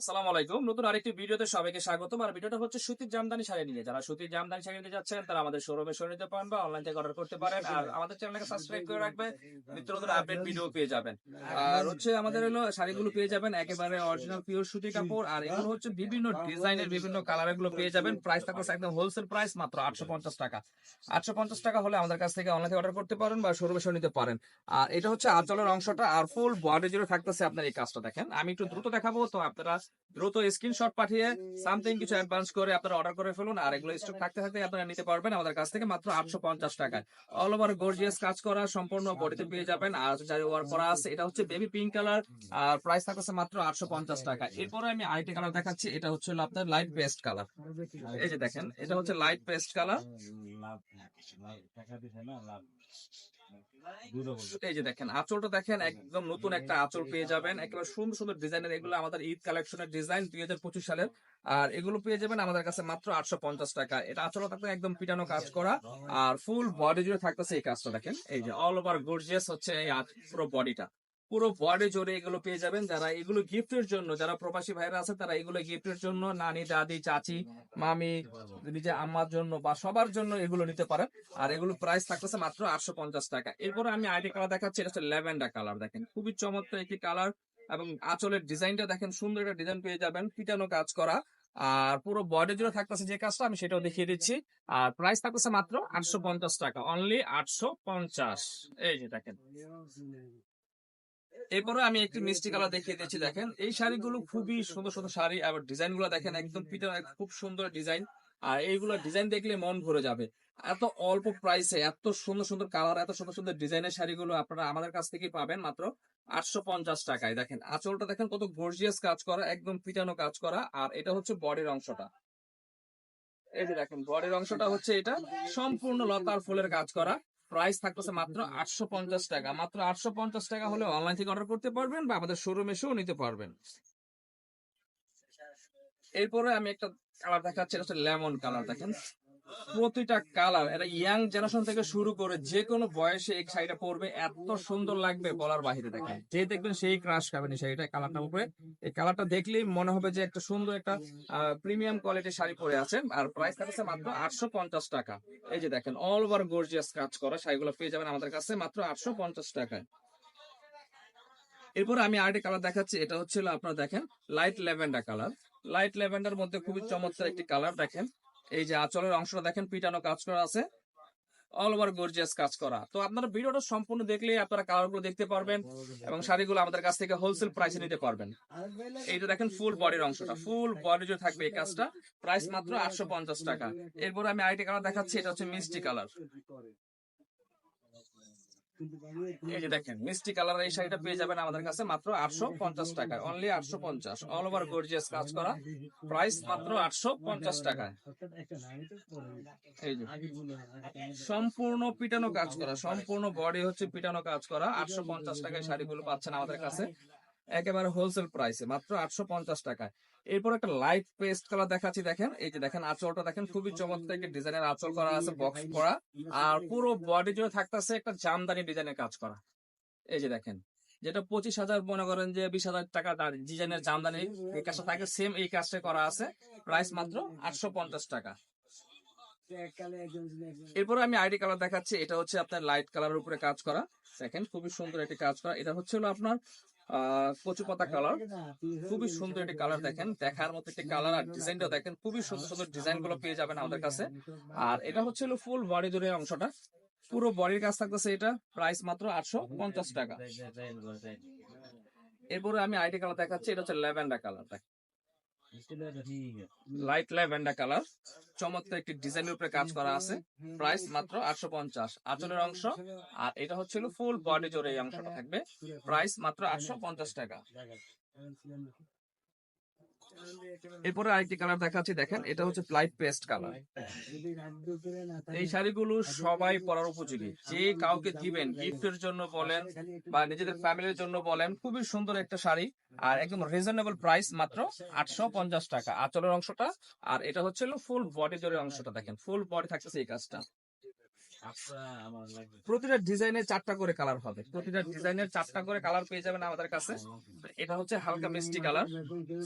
আসসালামু আলাইকুম। নতুন আরেকটি ভিডিওতে সবাইকে স্বাগতম। আর ভিডিওটা হচ্ছে সুতির জামদানি শাড়ি নিয়ে। যারা সুতির জামদানি শাড়ি নিতে যাচ্ছেন, তারা আমাদের শোরুমে সরে নিতে পারেন বা অনলাইন থেকে অর্ডার করতে পারেন। আর আমাদের চ্যানেলকে সাবস্ক্রাইব করে রাখবেন। নিত্য নতুন আপডেট ভিডিও পেয়ে যাবেন। আর হচ্ছে আমাদের হলো শাড়িগুলো পেয়ে যাবেন একেবারে অরিজিনাল পিওর সুতি কাপড়। আর এগুলো হচ্ছে বিভিন্ন ডিজাইনের বিভিন্ন কালারেরগুলো পেয়ে যাবেন। প্রাইস থাকছে একদম হোলসেল প্রাইস মাত্র আটশো পঞ্চাশ টাকা। আটশো পঞ্চাশ টাকা হলে আমাদের কাছ থেকে অনলাইন থেকে অর্ডার করতে পারেন বা শোরুমে সরে নিতে পারেন। আর এটা হচ্ছে আঁচলের অংশটা। আর ফুল বডি জুড়ে থাকতেছে আপনার এই কাজটা দেখেন। আমি একটু দ্রুত দেখাবো। তো আপনারা দ্রুত স্ক্রিনশট পাঠিয়ে সামথিং কিছু অ্যাডভান্স করে আপনারা অর্ডার করে ফেলুন, আর এগুলো স্টক থাকতে থাকতে আপনারা নিতে পারবেন আমাদের কাছ থেকে মাত্র আটশো পঞ্চাশ টাকায়। অল ওভার গর্জিয়াস কাজ করা, সম্পূর্ণ বডিতে পেয়ে যাবেন, আর যার ওয়ার করা আছে, এটা হচ্ছে বেবি পিঙ্ক কালার আর প্রাইস থাকছে মাত্র আটশো পঞ্চাশ টাকা এরপরে আমি আরেকটি কালার দেখাচ্ছি, এটা হচ্ছে আপনার লাইট পেস্ট কালার এই যে দেখেন, এটা হচ্ছে লাইট পেস্ট কালার এই যে দেখেন আঁচলটা দেখেন একদম নতুন একটা আঁচল পেয়ে যাবেন। একেবারে সুন্দর সুন্দর ডিজাইনের এগুলো আমাদের ঈদ কালেকশনের ডিজাইন দুই হাজার পঁচিশ সালের। আর এগুলো পেয়ে যাবেন আমাদের কাছে মাত্র আটশো পঞ্চাশ টাকা। এটা আঁচলটা থাকতে একদম পিটানো কাজ করা। আর ফুল বডি জুড়ে থাকতেছে এই কাজটা দেখেন। এই যে অল ওভার গর্জিয়াস হচ্ছে এই পুরো বডিটা পুরো বডি জোরে এগুলো পেয়ে যাবেন। যারা এগুলো গিফটের জন্য, যারা প্রবাসী ভাইরা আছে, তারা এগুলো গিফটের জন্য নানি, দাদি, চাচি, মামি নিজে আম্মার জন্য বা সবার জন্য এগুলো নিতে পারেন। আর এগুলো প্রাইস থাকতেছে মাত্র আটশো পঞ্চাশ টাকা। এরপরে আমি আইডি কালার দেখাচ্ছি, এটা হচ্ছে ল্যাভেন্ডার কালার দেখেন। খুবই চমৎকার একটি কালার এবং আঁচলের ডিজাইনটা দেখেন, সুন্দর একটা ডিজাইন পেয়ে যাবেন, পিটানো কাজ করা। আর পুরো বডি জুড়ে থাকতেছে যে কাজটা, আমি সেটাও দেখিয়ে দিচ্ছি। আর প্রাইস থাকতেছে মাত্র আটশো পঞ্চাশ টাকা অনলি আটশো পঞ্চাশ। এই যে দেখেন। এরপরে আমি একটি মিষ্টি কালার দেখিয়ে দিচ্ছি, দেখেন। এই শাড়িগুলো খুবই সুন্দর সুন্দর শাড়ি আর ডিজাইনগুলো দেখেন, একদম পিটানো খুব সুন্দর ডিজাইন। আর এইগুলো ডিজাইন দেখলে মন ভরে যাবে। এত অল্প প্রাইসে, এত সুন্দর সুন্দর কালার, এত সুন্দর সুন্দর ডিজাইনের শাড়িগুলো আপনারা আমাদের কাছ থেকে পাবেন মাত্র আটশো পঞ্চাশ টাকায়। দেখেন, আঁচলটা দেখেন কত গর্জিয়াস কাজ করা, একদম পিটানো কাজ করা। আর এটা হচ্ছে বডির অংশটা। এই যে দেখেন, বডির অংশটা হচ্ছে এটা, সম্পূর্ণ লতার ফুলের কাজ করা। প্রাইস থাকতেছে মাত্র আটশো পঞ্চাশ টাকা। মাত্র আটশো পঞ্চাশ টাকা হলে অনলাইন থেকে অর্ডার করতে পারবেন বা আমাদের শোরুম এসেও নিতে পারবেন। এরপরে আমি একটা কালার দেখাচ্ছি এটা হচ্ছে লেমন কালার দেখেন। প্রতিটা কালার এটা ইয়াং জেনারেশন থেকে শুরু করে যে কোনো বয়সে এই শাড়িটা পরবে, এত সুন্দর লাগবে বলার বাহিরে দেখেন। যে দেখবেন সেই ক্রাশ খাবেন এই শাড়িটা কালারটা উপরে। এই কালারটা দেখলেই মনে হবে যে একটা সুন্দর একটা প্রিমিয়াম কোয়ালিটির শাড়ি পরে আছেন আর প্রাইস থাকছে মাত্র আটশো পঞ্চাশ টাকা। এই যে দেখেন অল ওভার গর্জিয়াস কাজ করা শাড়িগুলো পেয়ে যাবেন আমাদের কাছে মাত্র আটশো পঞ্চাশ টাকায়। এরপর আমি আরেকটি কালার দেখাচ্ছি, এটা হচ্ছে হলো আপনারা দেখেন light lavender colour light lavender মধ্যে খুবই চমৎকার একটি কালার দেখেন। এই যে আঁচলের অংশটা দেখেন, পিটানো কাজ করা আছে। অল ওভার গর্জিয়াস কাজ করা। তো আপনারা ভিডিওটা সম্পূর্ণ দেখলে আপনারা কালারগুলো দেখতে পারবেন এবং শাড়িগুলো আমাদের কাছ থেকে হোলসেল প্রাইসে নিতে পারবেন। এইটা দেখেন ফুল বডির অংশটা। ফুল বডি যে থাকবে এই কাজটা প্রাইস মাত্র আটশো পঞ্চাশ টাকা। এরপর আমি আইটি কালার দেখাচ্ছি, এটা হচ্ছে মিষ্টি কালার প্রাইস মাত্র আটশো পঞ্চাশ টাকায়। সম্পূর্ণ পিটানো কাজ করা। সম্পূর্ণ বডি হচ্ছে পিটানো কাজ করা। আটশো পঞ্চাশ টাকায় শাড়িগুলো পাচ্ছেন আমাদের কাছে। একেবারে হোলসেল প্রাইসে মাত্র আটশো পঞ্চাশ টাকায়। এরপর একটা লাইট পেস্ট কালার দেখাচ্ছি, দেখেন। এই যে দেখেন, আঁচলটা দেখেন, খুবই চমৎকার একটি ডিজাইনের আঁচল করা আছে বক্স করা। আর পুরো বডি জুড়ে থাকতেছে একটা জামদানি ডিজাইনের কাজ করা। এই যে দেখেন, যেটা পঁচিশ হাজার, মনে করেন যে বিশ হাজার টাকা ডিজাইনের জামদানি, এই কাজটা থাকে সেম এই কাজটা করা আছে। প্রাইস মাত্র আটশো পঞ্চাশ টাকা। এরপরে আমি আইডি কালার দেখাচ্ছি, এটা হচ্ছে আপনার লাইট কালারের উপরে কাজ করা। দেখেন, খুবই সুন্দর একটি কাজ করা। এটা হচ্ছে হলো আপনার কচু পাতা কালার খুবই সুন্দর একটি কালার দেখেন দেখার মতো একটি কালার আর ডিজাইনটা দেখেন খুবই সুন্দর সুন্দর ডিজাইনগুলো পেয়ে যাবেন আমাদের কাছে আর এটা হচ্ছে ফুল বডি জুড়ে অংশটা পুরো বডির কাজ থাকতেছে এটা প্রাইস মাত্র আটশো পঞ্চাশ টাকা এরপরে আমি আইডি কালার দেখাচ্ছি এটা হচ্ছে lavender colour light lavender colour চমৎকার একটি ডিজাইনের উপরে কাজ করা আছে। প্রাইস মাত্র আটশো পঞ্চাশ। আচলের অংশ। আর এটা হচ্ছিল ফুল বডি জোরে এই অংশটা থাকবে। প্রাইস মাত্র আটশো পঞ্চাশ টাকা। এরপরে আরেকটি কালার দেখাচ্ছি, দেখেন, এটা হচ্ছে পেস্ট কালার এই শাড়িগুলো সবাই পরার উপযোগী। যে কাউকে দিবেন গিফটের জন্য বলেন বা নিজেদের ফ্যামিলির জন্য বলেন, খুবই সুন্দর একটা শাড়ি। আর একদম রিজনেবল প্রাইস মাত্র আটশো পঞ্চাশ টাকা। আঁচলের অংশটা, আর এটা হচ্ছে ফুল বডি জোরের অংশটা, দেখেন ফুল বডি থাকতেছে এই কাজটা। প্রতিটা ডিজাইনের চারটা করে কালার হবে। প্রতিটা ডিজাইনের চারটা করে কালার পেয়ে যাবেন আমাদের কাছে। এটা হচ্ছে হালকা মিষ্টি কালার।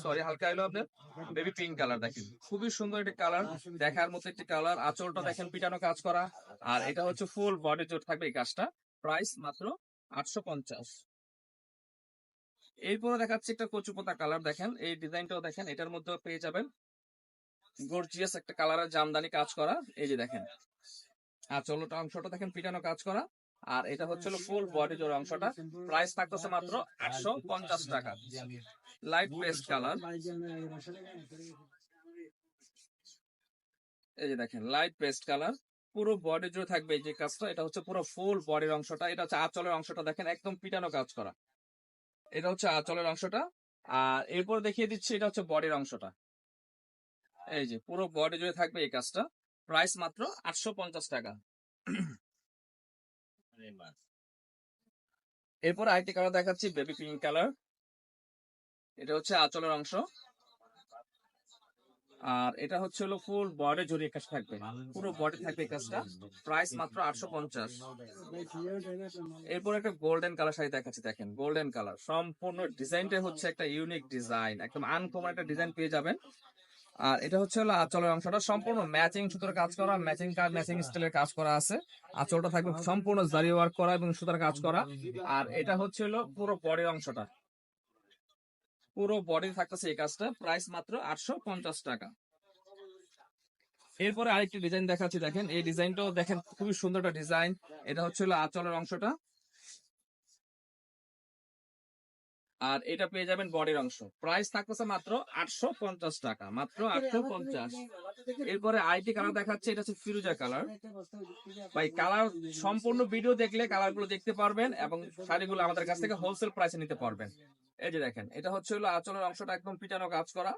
সরি হালকা হলো আপনার বেবি পিঙ্ক কালার দেখেন। খুবই সুন্দর একটি কালার। দেখার মতো একটি কালার। আঁচলটা দেখেন পিটানো কাজ করা। আর এটা হচ্ছে ফুল বডি জোর থাকবে এই কাজটা। প্রাইস মাত্র আটশো পঞ্চাশ। এরপরে দেখাচ্ছি একটা কচুপোতা কালার দেখেন। এই ডিজাইনটাও দেখেন এটার মধ্যে পেয়ে যাবেন। গর্জিয়াস একটা কালারের জামদানি কাজ করা। এই যে দেখেন। আঁচলটা অংশটা দেখেন পিটানো কাজ করা। আর এটা হচ্ছে ফুল বডি জোর অংশটা। প্রাইস থাকতেছে মাত্র আটশো পঞ্চাশ টাকা। লাইট পেস্ট কালার এই যে দেখেন লাইট পেস্ট কালার পুরো বডি জুড়ে থাকবে এই যে কাজটা এটা হচ্ছে পুরো ফুল বডির অংশটা। এটা হচ্ছে আঁচলের অংশটা দেখেন একদম পিটানো কাজ করা। এটা হচ্ছে আঁচলের অংশটা। আর এরপর দেখিয়ে দিচ্ছি এটা হচ্ছে বডির অংশটা। এই যে পুরো বডি জুড়ে থাকবে এই কাজটা। প্রাইস মাত্র আটশো পঞ্চাশ টাকা। এরপর আরেকটি কালার দেখাচ্ছি বেবি পিঙ্ক কালার এটা হচ্ছে আঁচলের অংশ। আর এটা হচ্ছে হলো ফুল বডি জড়িয়ে কাজ থাকবে। পুরো বডি থাকবে কাজটা। প্রাইস মাত্র আটশো পঞ্চাশ। এরপর একটা গোল্ডেন কালার শাড়ি দেখাচ্ছি দেখেন। গোল্ডেন কালার সম্পূর্ণ ডিজাইনটা হচ্ছে একটা ইউনিক ডিজাইন একদম আনকমন একটা ডিজাইন পেয়ে যাবেন। আর এটা হচ্ছে হলো আঁচলের অংশটা। সম্পূর্ণ ম্যাচিং সুতোর কাজ করা ম্যাচিং কাজ ম্যাচিং স্টাইলের কাজ করা আছে। আঁচলটা থাকবে সম্পূর্ণ জারি ওয়ার্ক করা এবং সুতার কাজ করা। আর এটা হচ্ছে হলো পুরো বডির অংশটা। পুরো বডি থাকতেছে এই কাজটা। প্রাইস মাত্র আটশো পঞ্চাশ টাকা। এরপরে আরেকটি ডিজাইন দেখাচ্ছি, দেখেন। এই ডিজাইনটাও দেখেন, খুবই সুন্দর একটা ডিজাইন এটা হচ্ছে হলো আঁচলের অংশটা। আর এটা পেয়ে যাবেন বডির অংশ। প্রাইস থাকতেছে মাত্র আটশো পঞ্চাশ টাকা মাত্র আটশো পঞ্চাশ। এরপরে আইটি কালার দেখাচ্ছে এটা হচ্ছে ফিরোজা কালার ভাই কালার সম্পূর্ণ ভিডিও দেখলে কালারগুলো দেখতে পারবেন এবং শাড়িগুলো আমাদের কাছ থেকে হোলসেল প্রাইসে নিতে পারবেন। এই যে দেখেন এটা হচ্ছে হলো আঁচলের অংশটা একদম পিটানো কাজ করা।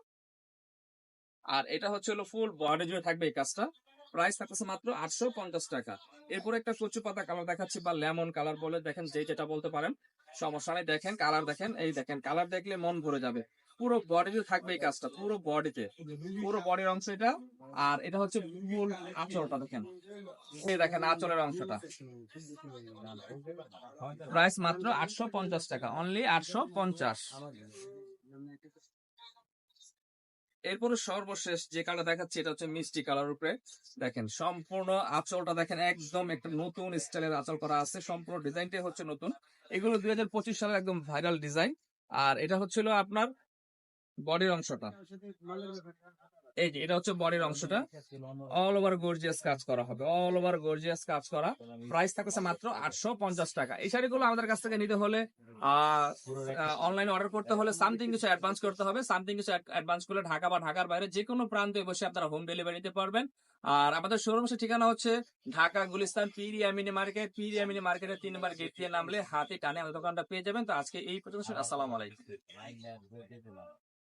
আর এটা হচ্ছে হলো ফুল বডি জুড়ে থাকবে এই কাজটা। প্রাইস থাকতেছে মাত্র আটশো পঞ্চাশ টাকা। এরপর একটা কচু পাতা কালার দেখাচ্ছি বা লেমন কালার বলে দেখেন যে যেটা বলতে পারেন। সমস্যা নেই, দেখেন কালার দেখেন, এই দেখেন কালার দেখলে মন ভরে যাবে। পুরো বডিতে থাকবে এই কাজটা, পুরো বডিতে পুরো বডির অংশ এটা, আর এটা হচ্ছে মূল আঁচলটা দেখেন। এই দেখেন আঁচলের অংশটা। প্রাইস মাত্র আটশো পঞ্চাশ টাকা অনলি আটশো পঞ্চাশ। এরপরে সর্বশেষ যে কালার দেখাচ্ছি, এটা হচ্ছে মিষ্টি কালার উপরে। দেখেন, সম্পূর্ণ আঁচলটা দেখেন, একদম একটা নতুন স্টাইলের আঁচল করা আছে। সম্পূর্ণ ডিজাইনটাই হচ্ছে নতুন। এগুলো দুই হাজার পঁচিশ সালের একদম ভাইরাল ডিজাইন আর এটা হচ্ছিল আপনার বডির অংশটা। এই যে, এটা হচ্ছে বডির অংশটা। অল ওভার গর্জিয়াস কাজ করা হবে। অল ওভার গর্জিয়াস কাজ করা। প্রাইস থাকছে মাত্র আটশো পঞ্চাশ টাকা। এই শাড়িগুলো আমাদের কাছ থেকে নিতে হলে অনলাইনে অর্ডার করতে হলে সামথিং কিছু অ্যাডভান্স করতে হবে। সামথিং কিছু অ্যাডভান্স করলে ঢাকা বা ঢাকার বাইরে যে কোনো প্রান্তে বসে আপনারা হোম ডেলিভারি নিতে পারবেন। আর আমাদের শোরুম ঠিকানা হচ্ছে ঢাকা, গুলিস্তান পিরি আমিনি মার্কেট। পিরি আমিনি মার্কেটের তিন নম্বর গেট দিয়ে নামলে হাতে টানে আমাদের দোকানটা পেয়ে যাবেন। তো আজকে এই পর্যন্ত আসসালামু আলাইকুম।